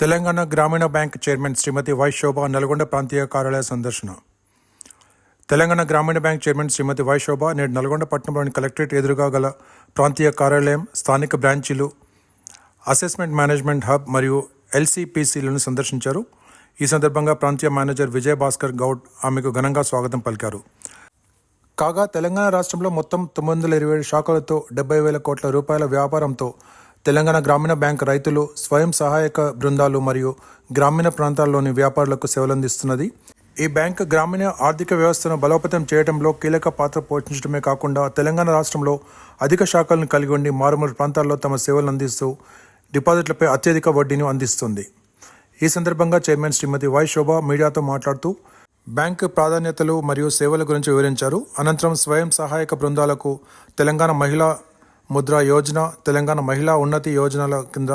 తెలంగాణ గ్రామీణ bank chairman Shrimati Y Shobha Nalgonda ప్రాంతీయ కార్యాలయ సందర్శన. తెలంగాణ గ్రామీణ bank chairman Shrimati Y Shobha నేడు నల్గొండ పట్టణంలోని కలెక్టరేట్ ఎదురుగా గల ప్రాంతీయ కార్యాలయం స్థానిక బ్రాంచీలు అసెస్మెంట్ మేనేజ్మెంట్ హబ్ మరియు ఎల్సిపిసిలను సందర్శించారు. ఈ సందర్భంగా ప్రాంతీయ మేనేజర్ విజయ్ భాస్కర్ గౌడ్ ఆమెకు ఘనంగా స్వాగతం పలికారు. కాగా తెలంగాణ రాష్ట్రంలో మొత్తం తొమ్మిది వందల ఇరవై ఏడు శాఖలతో డెబ్బై వేల కోట్ల రూపాయల వ్యాపారంతో తెలంగాణ గ్రామీణ బ్యాంక్ రైతులు స్వయం సహాయక బృందాలు మరియు గ్రామీణ ప్రాంతాల్లోని వ్యాపారులకు సేవలందిస్తున్నది. ఈ బ్యాంక్ గ్రామీణ ఆర్థిక వ్యవస్థను బలోపేతం చేయడంలో కీలక పాత్ర పోషించడమే కాకుండా తెలంగాణ రాష్ట్రంలో అధిక శాఖలను కలిగి ఉండి మారుమూల ప్రాంతాల్లో తమ సేవలను అందిస్తూ డిపాజిట్లపై అత్యధిక వడ్డీని అందిస్తుంది. ఈ సందర్భంగా చైర్మన్ శ్రీమతి వై శోభ మీడియాతో మాట్లాడుతూ బ్యాంకు ప్రాధాన్యతలు మరియు సేవల గురించి వివరించారు. అనంతరం స్వయం సహాయక బృందాలకు తెలంగాణ మహిళా ముద్రా యోజన తెలంగాణ మహిళా ఉన్నతి యోజనల కింద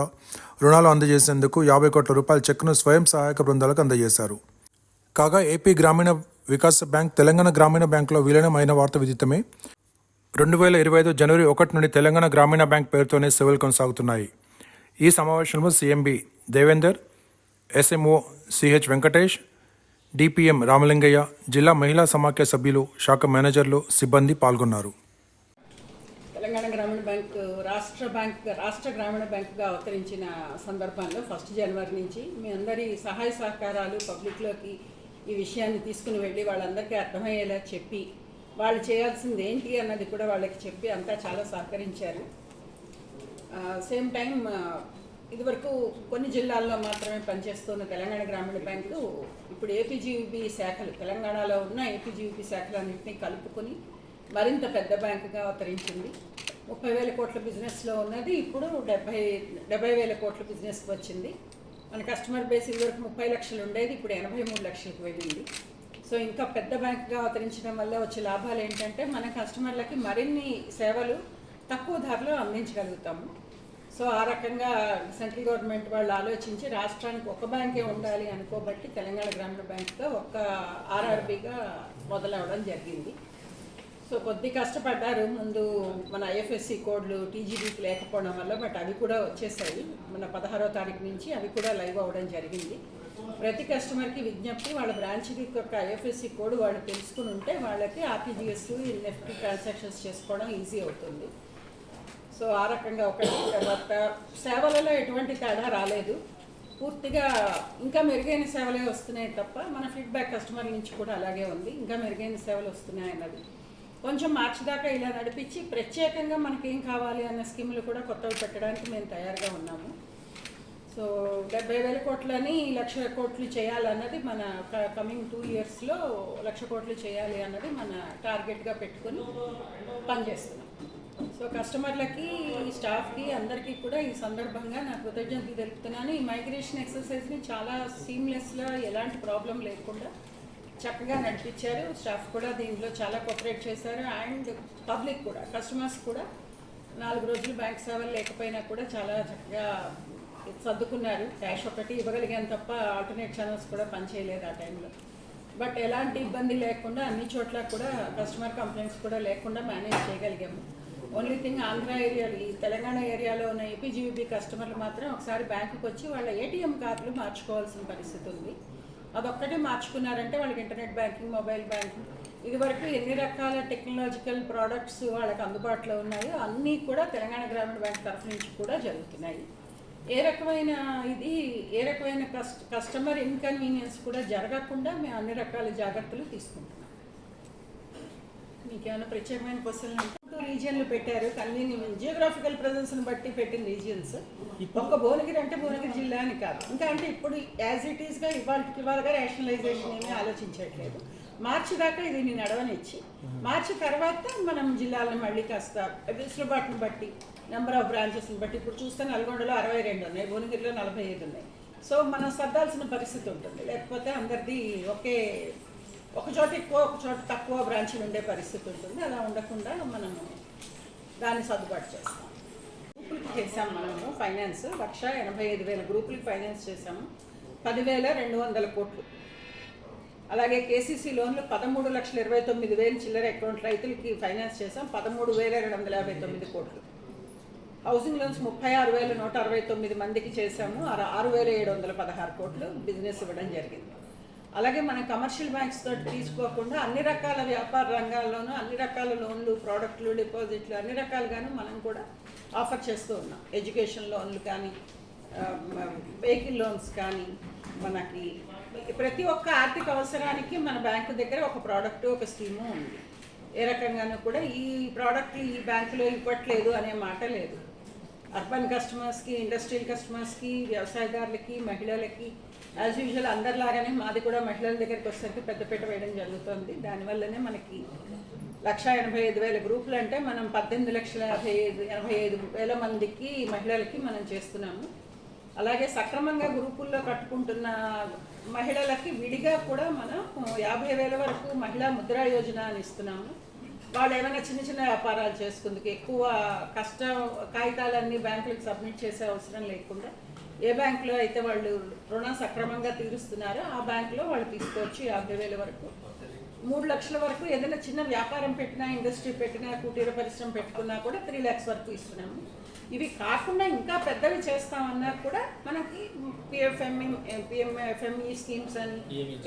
రుణాలు అందజేసేందుకు యాభై కోట్ల రూపాయల చెక్ను స్వయం సహాయక బృందాలకు అందజేశారు. కాగా ఏపీ గ్రామీణ వికాస్ బ్యాంక్ తెలంగాణ గ్రామీణ బ్యాంకులో విలీనం అయిన వార్త విదితమే. రెండు వేల ఇరవై ఐదు జనవరి ఒకటి నుండి తెలంగాణ గ్రామీణ బ్యాంక్ పేరుతోనే సేవలు కొనసాగుతున్నాయి. ఈ సమావేశంలో CMB Devender SMO CH Venkatesh DPM Ramalingaiah జిల్లా మహిళా సమాఖ్య సభ్యులు శాఖ మేనేజర్లు సిబ్బంది పాల్గొన్నారు. తెలంగాణ గ్రామీణ బ్యాంక్ రాష్ట్ర బ్యాంక్ రాష్ట్ర గ్రామీణ బ్యాంకుగా అవతరించిన సందర్భంలో ఫస్ట్ జనవరి నుంచి మీ అందరి సహాయ సహకారాలు పబ్లిక్లోకి ఈ విషయాన్ని తీసుకుని వెళ్ళి వాళ్ళందరికీ అర్థమయ్యేలా చెప్పి వాళ్ళు చేయాల్సింది ఏంటి అన్నది కూడా వాళ్ళకి చెప్పి అంతా చాలా సహకరించారు. సేమ్ టైం ఇదివరకు కొన్ని జిల్లాల్లో మాత్రమే పనిచేస్తున్న తెలంగాణ గ్రామీణ బ్యాంకు ఇప్పుడు ఏపీజీబీ శాఖలు తెలంగాణలో ఉన్న ఏపీజీబీ శాఖలన్నింటినీ కలుపుకొని మరింత పెద్ద బ్యాంకుగా అవతరించింది. ముప్పై వేల కోట్ల బిజినెస్లో ఉన్నది. ఇప్పుడు డెబ్బై డెబ్బై వేల కోట్ల బిజినెస్కి వచ్చింది. మన కస్టమర్ బేస్ ఇదివరకు ముప్పై లక్షలు ఉండేది. ఇప్పుడు ఎనభై మూడు లక్షలకు వెళ్ళింది సో ఇంకా పెద్ద బ్యాంకుగా అవతరించడం వల్ల వచ్చే లాభాలు ఏంటంటే మన కస్టమర్లకి మరిన్ని సేవలు తక్కువ ధరలో అందించగలుగుతాము. సో ఆ రకంగా సెంట్రల్ గవర్నమెంట్ వాళ్ళు ఆలోచించి రాష్ట్రానికి ఒక బ్యాంకే ఉండాలి అనుకోబట్టి తెలంగాణ గ్రామీణ బ్యాంక్గా ఒక్క ఆర్ఆర్బీగా మొదలవడం జరిగింది. సో కొద్ది కష్టపడ్డారు. ముందు మన ఐఎఫ్ఎస్సి కోడ్లు టీజీబీకి లేకపోవడం వల్ల బట్ అవి కూడా వచ్చేసాయి. మన పదహారో తారీఖు నుంచి అవి కూడా లైవ్ అవ్వడం జరిగింది. ప్రతి కస్టమర్కి విజ్ఞప్తి వాళ్ళ బ్రాంచ్కి యొక్క ఐఎఫ్ఎస్సి కోడ్ వాళ్ళు తెలుసుకుని ఉంటే వాళ్ళకి ఆర్టీజీఎస్ నెఫ్ట్ ట్రాన్సాక్షన్స్ చేసుకోవడం ఈజీ అవుతుంది. సో ఆ రకంగా ఒకటి తర్వాత సేవలలో ఎటువంటి తేడా రాలేదు. పూర్తిగా ఇంకా మెరుగైన సేవలే వస్తున్నాయి తప్ప మన ఫీడ్బ్యాక్ కస్టమర్ నుంచి కూడా అలాగే ఉంది. ఇంకా మెరుగైన సేవలు వస్తున్నాయి అన్నది కొంచెం మార్చి దాకా ఇలా నడిపించి ప్రత్యేకంగా మనకి ఏం కావాలి అన్న స్కీములు కూడా కొత్తవి పెట్టడానికి మేము తయారుగా ఉన్నాము. సో డెబ్బై వేల కోట్లని లక్ష కోట్లు చేయాలన్నది మన కమింగ్ టూ ఇయర్స్లో లక్ష కోట్లు చేయాలి అన్నది మన టార్గెట్గా పెట్టుకొని పనిచేస్తున్నాం. సో కస్టమర్లకి స్టాఫ్కి అందరికీ కూడా ఈ సందర్భంగా నా కృతజ్ఞతలు తెలుపుతున్నాను. ఈ మైగ్రేషన్ ఎక్సర్సైజ్ని చాలా సీమ్లెస్గా ఎలాంటి ప్రాబ్లం లేకుండా చక్కగా నడిపించారు. స్టాఫ్ కూడా దీంట్లో చాలా కోఆపరేట్ చేశారు. అండ్ పబ్లిక్ కూడా కస్టమర్స్ కూడా నాలుగు రోజులు బ్యాంక్ సేవలు లేకపోయినా కూడా చాలా చక్కగా సర్దుకున్నారు. క్యాష్ ఒకటి ఇవ్వగలిగాను తప్ప ఆల్టర్నేట్ ఛానల్స్ కూడా పనిచేయలేదు ఆ టైంలో. బట్ ఎలాంటి ఇబ్బంది లేకుండా అన్ని చోట్ల కూడా కస్టమర్ కంప్లైంట్స్ కూడా లేకుండా మేనేజ్ చేయగలిగాము. ఓన్లీ థింగ్ ఆంధ్ర ఏరియాలో ఈ తెలంగాణ ఏరియాలో ఉన్న ఏపీజీబీ కస్టమర్లు మాత్రం ఒకసారి బ్యాంకుకి వచ్చి వాళ్ళ ఏటీఎం కార్డులు మార్చుకోవాల్సిన పరిస్థితి ఉంది. అదొక్కటే మార్చుకున్నారంటే వాళ్ళకి ఇంటర్నెట్ బ్యాంకింగ్ మొబైల్ బ్యాంకింగ్ ఇది వరకు ఎన్ని రకాల టెక్నాలజికల్ ప్రోడక్ట్స్ వాళ్ళకి అందుబాటులో ఉన్నాయో అన్నీ కూడా తెలంగాణ గ్రామీణ బ్యాంక్ తరఫు నుంచి కూడా జరుగుతున్నాయి. ఏ రకమైన ఇది ఏ రకమైన కస్ట్ కస్టమర్ ఇన్కన్వీనియన్స్ కూడా జరగకుండా మేము అన్ని రకాల జాగ్రత్తలు తీసుకుంటున్నాం. మీకేమైనా ప్రత్యేకమైన క్వశ్చన్ టూ రీజియన్లు పెట్టారు కానీ జియోగ్రాఫికల్ని బట్టి పెట్టిన రీజియన్స్ ఒక్క భువనగిరి అంటే భువనగిరి జిల్లా అని కాదు. ఇంకా అంటే ఇప్పుడు యాజ్ ఇట్ ఈస్గా ఇవాళకి ఇవాళగా రేషనలైజేషన్ ఏమీ ఆలోచించట్లేదు. మార్చి దాకా ఇది నేను నడవనిచ్చి మార్చి తర్వాత మనం జిల్లాలను మళ్ళీ కాస్త వెసులుబాటును బట్టి నెంబర్ ఆఫ్ బ్రాంచెస్ని బట్టి ఇప్పుడు చూస్తే నల్గొండలో అరవై రెండు ఉన్నాయి భువనగిరిలో నలభై ఐదు ఉన్నాయి. సో మనం సర్దాల్సిన పరిస్థితి ఉంటుంది. లేకపోతే అందరిది ఒకే ఒక చోట ఎక్కువ ఒక చోట తక్కువ బ్రాంచ్లు ఉండే పరిస్థితి ఉంటుంది. అలా ఉండకుండా మనము దాన్ని సర్దుబాటు చేస్తాం. గ్రూపులకి చేసాం మనము ఫైనాన్స్ లక్ష ఎనభై ఐదు వేల గ్రూపులకి ఫైనాన్స్ చేసాము పదివేల రెండు వందల కోట్లు. అలాగే కేసీసీ లోన్లు పదమూడు లక్షల ఇరవై తొమ్మిది వేలు చిల్లర అకౌంట్ రైతులకి ఫైనాన్స్ చేసాం పదమూడు వేల రెండు వందల యాభై తొమ్మిది కోట్లు. హౌసింగ్ లోన్స్ ముప్పై ఆరు వేల నూట అరవై తొమ్మిది మందికి చేశాము. ఆరు వేల ఏడు వందల పదహారు కోట్లు బిజినెస్ ఇవ్వడం జరిగింది. అలాగే మనం కమర్షియల్ బ్యాంక్స్ తోటి తీసుకోకుండా అన్ని రకాల వ్యాపార రంగాల్లోనూ అన్ని రకాల లోన్లు ప్రోడక్ట్లు డిపాజిట్లు అన్ని రకాలుగాను మనం కూడా ఆఫర్ చేస్తూ ఉన్నాం. ఎడ్యుకేషన్ లోన్లు కానీ వెహికల్ లోన్స్ కానీ మనకి ప్రతి ఒక్క ఆర్థిక అవసరానికి మన బ్యాంకు దగ్గర ఒక ప్రోడక్ట్ ఒక స్కీము ఉంది. ఏ రకంగానూ కూడా ఈ ప్రోడక్ట్ ఈ బ్యాంకులో ఇవ్వట్లేదు అనే మాట లేదు. అర్బన్ కస్టమర్స్కి ఇండస్ట్రియల్ కస్టమర్స్కి వ్యవసాయదారులకి మహిళలకి యాజ్ యూజువల్ అందరిలాగానే మాది కూడా మహిళల దగ్గరికి వచ్చేసరికి పెద్దపీట వేయడం జరుగుతుంది. దానివల్లనే మనకి లక్ష ఎనభై ఐదు వేల గ్రూపులు అంటే మనం పద్దెనిమిది లక్షల యాభై ఐదు ఎనభై ఐదు వేల మందికి మహిళలకి మనం చేస్తున్నాము. అలాగే సక్రమంగా గ్రూపుల్లో కట్టుకుంటున్న మహిళలకి విడిగా కూడా మనం యాభై వేల వరకు మహిళా ముద్రా యోజన అని ఇస్తున్నాము. వాళ్ళు ఏమైనా చిన్న చిన్న వ్యాపారాలు చేసుకుందుకు ఎక్కువ కష్ట కాగితాలన్నీ బ్యాంకులకు సబ్మిట్ చేసే అవసరం లేకుండా ఏ బ్యాంకులో అయితే వాళ్ళు రుణం సక్రమంగా తీరుస్తున్నారో ఆ బ్యాంకులో వాళ్ళు తీసుకోవచ్చు యాభై వేల వరకు మూడు లక్షల వరకు ఏదైనా చిన్న వ్యాపారం పెట్టినా ఇండస్ట్రీ పెట్టినా కుటీర పరిశ్రమ పెట్టుకున్నా కూడా త్రీ ల్యాక్స్ వరకు ఇస్తున్నాము. ఇవి కాకుండా ఇంకా పెద్దవి చేస్తామన్నా కూడా మనకి పిఎఫ్ఎంఈ పిఎంఎఫ్ఎంఈ స్కీమ్స్ అని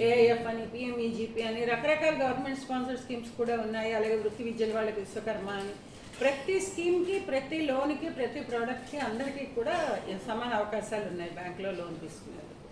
ఏఐఎఫ్ అని పిఎంఈజీపీ అని రకరకాల గవర్నమెంట్ స్పాన్సర్ స్కీమ్స్ కూడా ఉన్నాయి. అలాగే వృత్తి విద్యల వాళ్ళకి విశ్వకర్మ అని ప్రతి స్కీమ్కి ప్రతి లోన్కి ప్రతి ప్రోడక్ట్కి అందరికీ కూడా సమాన అవకాశాలు ఉన్నాయి బ్యాంకులో లోన్ తీసుకునేందుకు.